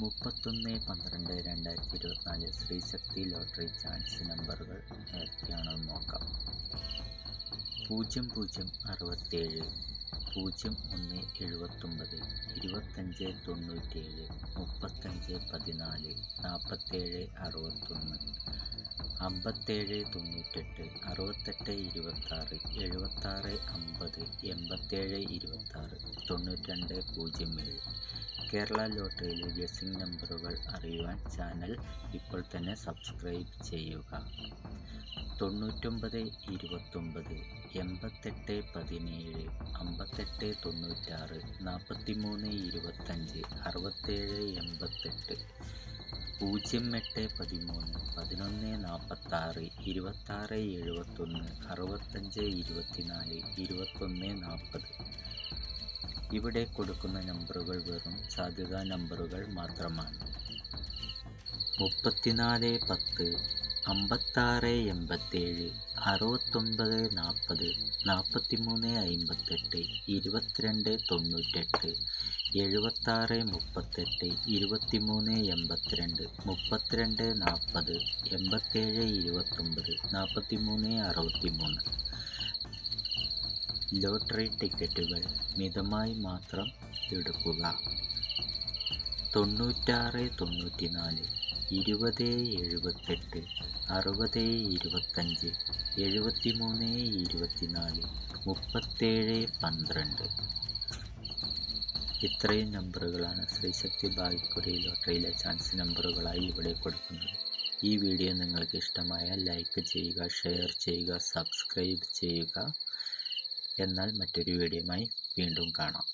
മുപ്പത്തൊന്ന് പന്ത്രണ്ട് രണ്ടായിരത്തി ഇരുപത്തിനാല് ശ്രീശക്തി ലോട്ടറി ചാൻസ് നമ്പറുകൾ ഏതൊക്കെയാണെന്ന് നോക്കാം. പൂജ്യം പൂജ്യം അറുപത്തേഴ് പൂജ്യം ഒന്ന് എഴുപത്തൊമ്പത് ഇരുപത്തഞ്ച് തൊണ്ണൂറ്റേഴ് മുപ്പത്തഞ്ച് പതിനാല് നാൽപ്പത്തേഴ് അറുപത്തൊന്ന്. അമ്പത്തേഴ് തൊണ്ണൂറ്റെട്ട് അറുപത്തെട്ട് ഇരുപത്താറ് എഴുപത്താറ് അമ്പത് എൺപത്തേഴ് ഇരുപത്താറ് തൊണ്ണൂറ്റിരണ്ട് പൂജ്യം ഏഴ്. കേരള ലോട്ടറിയിലെ ഗസിംഗ് നമ്പറുകൾ അറിയുവാൻ ചാനൽ ഇപ്പോൾ തന്നെ സബ്സ്ക്രൈബ് ചെയ്യുക. തൊണ്ണൂറ്റൊമ്പത് ഇരുപത്തൊമ്പത് എൺപത്തെട്ട് പതിനേഴ് അമ്പത്തെട്ട് തൊണ്ണൂറ്റാറ് നാൽപ്പത്തിമൂന്ന് ഇരുപത്തഞ്ച് അറുപത്തേഴ് എൺപത്തെട്ട്. പൂജ്യം എട്ട് പതിമൂന്ന് പതിനൊന്ന് നാൽപ്പത്താറ് ഇരുപത്താറ് എഴുപത്തൊന്ന് അറുപത്തഞ്ച് ഇരുപത്തിനാല് ഇരുപത്തൊന്ന് നാൽപ്പത് ഇവിടെ കൊടുക്കുന്ന നമ്പറുകൾ വെറും സാധ്യതാ നമ്പറുകൾ മാത്രമാണ്. മുപ്പത്തിനാല് പത്ത് അമ്പത്താറ് എൺപത്തേഴ് അറുപത്തൊമ്പത് നാൽപ്പത് നാൽപ്പത്തിമൂന്ന് അമ്പത്തെട്ട് ഇരുപത്തിരണ്ട് തൊണ്ണൂറ്റെട്ട് എഴുപത്താറ് മുപ്പത്തെട്ട് ഇരുപത്തിമൂന്ന് എൺപത്തിരണ്ട് മുപ്പത്തിരണ്ട് നാൽപ്പത് എൺപത്തേഴ് ഇരുപത്തൊമ്പത് നാൽപ്പത്തിമൂന്ന് അറുപത്തിമൂന്ന്. ലോട്ടറി ടിക്കറ്റുകൾ മിതമായി മാത്രം എടുക്കുക. തൊണ്ണൂറ്റാറ് തൊണ്ണൂറ്റിനാല് ഇരുപത് എഴുപത്തെട്ട് അറുപത് ഇരുപത്തഞ്ച് എഴുപത്തിമൂന്ന് ഇരുപത്തിനാല് മുപ്പത്തേഴ് പന്ത്രണ്ട്. ഇത്രയും നമ്പറുകളാണ് ശ്രീശക്തി ഭാഗ്യക്കുറി ലോട്ടറിയിലെ ചാൻസ് നമ്പറുകളായി ഇവിടെ കൊടുക്കുന്നത്. ഈ വീഡിയോ നിങ്ങൾക്ക് ഇഷ്ടമായാൽ ലൈക്ക് ചെയ്യുക ഷെയർ ചെയ്യുക സബ്സ്ക്രൈബ് ചെയ്യുക. എന്നാൽ മറ്റൊരു വീഡിയോയുമായി വീണ്ടും കാണാം.